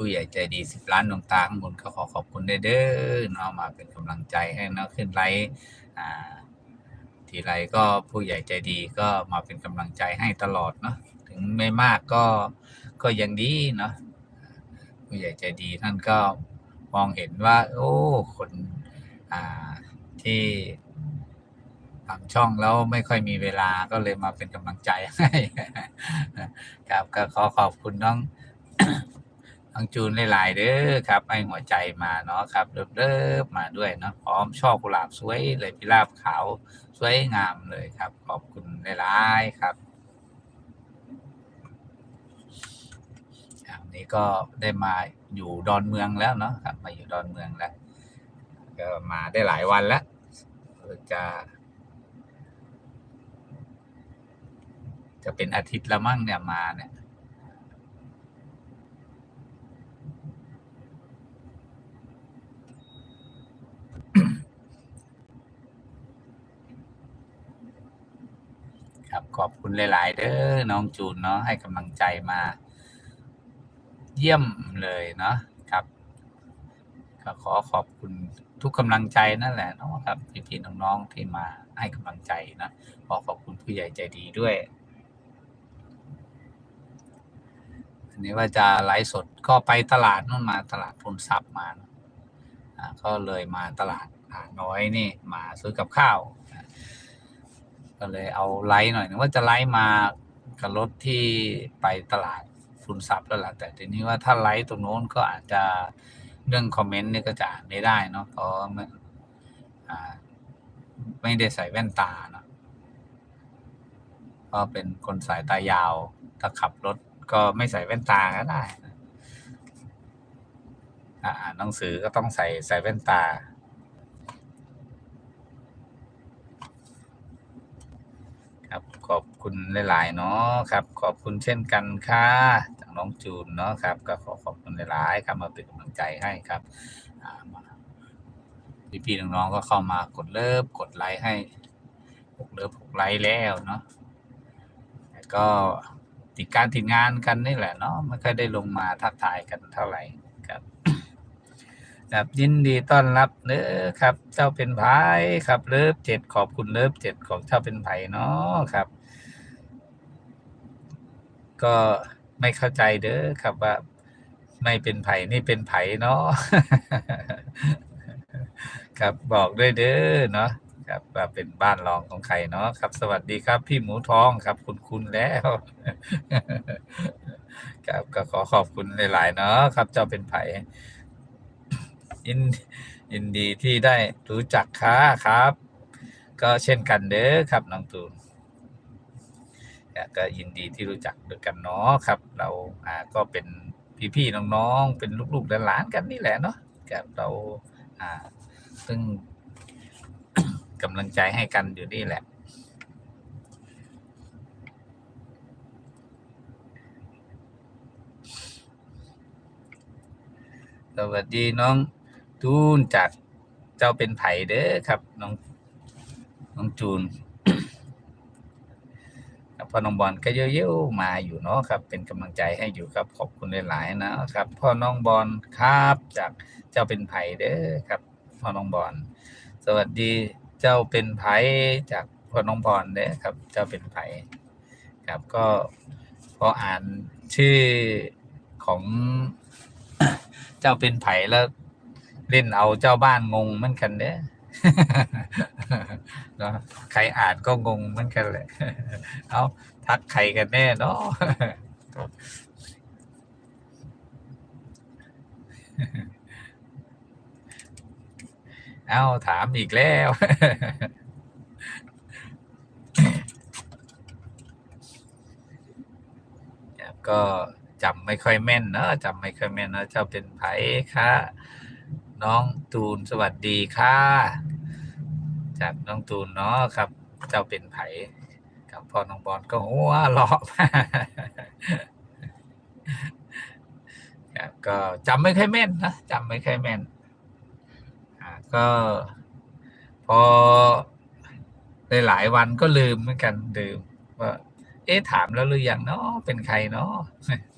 ผู้ใหญ่ใจดีสิบล้านดวงตาข้างบนก็ขอขอบคุณเด้อเนาะมาเป็นกำลังใจให้เนาะขึ้นไลฟ์ทีไรก็ผู้ใหญ่ใจดีก็มาเป็นกำลังใจให้ตลอดเนาะถึงไม่มากก็ก็ยังดีเนาะผู้ใหญ่ใจดีท่านก็มองเห็นว่า โอ้คนที่ทำช่องแล้วไม่ค่อยมีเวลาก็เลยมาเป็นกำลังใจให้ครับก็ขอขอบคุณน้อง น้องจูนหลายๆเด้อครับให้หัวใจมาเนาะครับเริ่มๆมาด้วยเนาะพร้อมช่อกุหลาบสวยเลยพิราบขาวสวยงามเลยครับ ขอบคุณหลายๆครับอันนี้ก็ได้มาอยู่ดอนเมืองแล้วเนาะครับ มาอยู่ดอนเมืองแล้วก็มาได้หลายวันแล้วจะ จะเป็นอาทิตย์ละมั่งเนี่ยมาเนี่ย ครับ ขอบคุณหลาย ๆ เด้อน้องจูนเนาะให้กำลังใจมา เยี่ยมเลยเนาะครับก็ขอขอบคุณทุกกำลังใจนั่นแหละเนาะครับพี่ๆน้องๆที่มาให้กำลังใจนะขอขอบคุณผู้ใหญ่ใจดีด้วยอันนี้ว่าจะไลฟ์สดก็ไปตลาดนู่นมาตลาดทุนทรัพย์มาอ่าก็เลยมาตลาดน้อยนี่มาซื้อกับข้าว ก็เลยเอาไลฟ์หน่อยนึงว่าจะไลฟ์มากับรถที่ไปตลาดทุนทรัพย์แล้วล่ะแต่ทีนี้ว่าถ้าไลฟ์ตรงโน้นก็อาจจะเรื่องคอมเมนต์นี่ก็จะอ่านไม่ได้เนาะเพราะไม่ไม่ได้ใส่แว่นตาเนาะก็เป็นคนสายตายาว ถ้าขับรถก็ไม่ใส่แว่นตาก็ได้นะอ่านหนังสือก็ต้องใส่ใส่แว่นตา ครับ ขอบคุณหลาย ๆ เนาะครับ ขอบคุณเช่นกันค่ะจากน้องจูนเนาะครับ ก็ขอขอบคุณหลาย ๆ ครับมาเป็นกำลังใจให้ครับพี่ๆน้อง ๆ ก็เข้ามากดเลิฟกดไลค์ให้กเลิฟกไลค์แล้วเนาะแต่ก็ติดการติดงานกันนี่แหละเนาะไม่ค่อยได้ลงมาทักทายกันเท่าไหร่ ครับยินดีต้อนรับเน้อครับ เจ้าเป็นไผ่ครับเลิฟเจ็ดขอบคุณเลิฟเจ็ดของเจ้าเป็นไผ่เนาะครับ ก็ไม่เข้าใจเด้อครับว่า ไม่เป็นไผ่นี่เป็นไผ่เนาะครับบอกด้วยเด้อเนาะครับว่าเป็นบ้านรองของใครเนาะครับ สวัสดีครับ พี่หมูทองครับ คุณคุณแล้วครับก็ขอขอบคุณหลาย ๆ เนาะครับ เจ้าเป็นไผ่ ยินยินดีที่ได้รู้จักค่ะครับ ก็เช่นกันเด้อครับน้องตูนก็ยินดีที่รู้จักด้วยกันเนาะครับ เราอ่าก็เป็นพี่ๆน้องๆเป็นลูกๆหลานๆกันนี่แหละเนาะครับเราอ่าซึ่งกำลังใจให้กันอยู่นี่แหละสวัสดีน้อง จูนจากเจ้าเป็นไผ่เด้อครับ น้องน้องจูนพ่อน้องบอลก็เยอะๆมาอยู่เนาะครับ เป็นกำลังใจให้อยู่ครับ ขอบคุณหลายๆนะครับ พ่อน้องบอลครับจากเจ้าเป็นไผ่เด้อครับ พ่อน้องบอลสวัสดีเจ้าเป็นไผ่จากพ่อน้องบอลเด้อครับ เจ้าเป็นไผ่ครับก็พออ่านชื่อของเจ้าเป็นไผ่แล้ว เล่นเอาเจ้าบ้านงงเหมือนกันเด้อเนาะใครอ่านก็งงเหมือนกันแหละเอาทักใครกันแน่เนาะเอาถามอีกแล้ว ก็จำไม่ค่อยแม่นเนอะจำไม่ค่อยแม่นเนอะเจ้าเป็นไผ่คะ น้องตูนสวัสดีค่ะ จากน้องตูนเนาะครับ เจ้าเป็นไผกับพ่อน้องบอลก็หัวเราะครับก็จำไม่ค่อยแม่นนะจำไม่ค่อยแม่นก็ พอหลายวันก็ลืมเหมือนกันลืมว่า เอ๊ะถามแล้วหรือยังเนาะเป็นใครเนาะ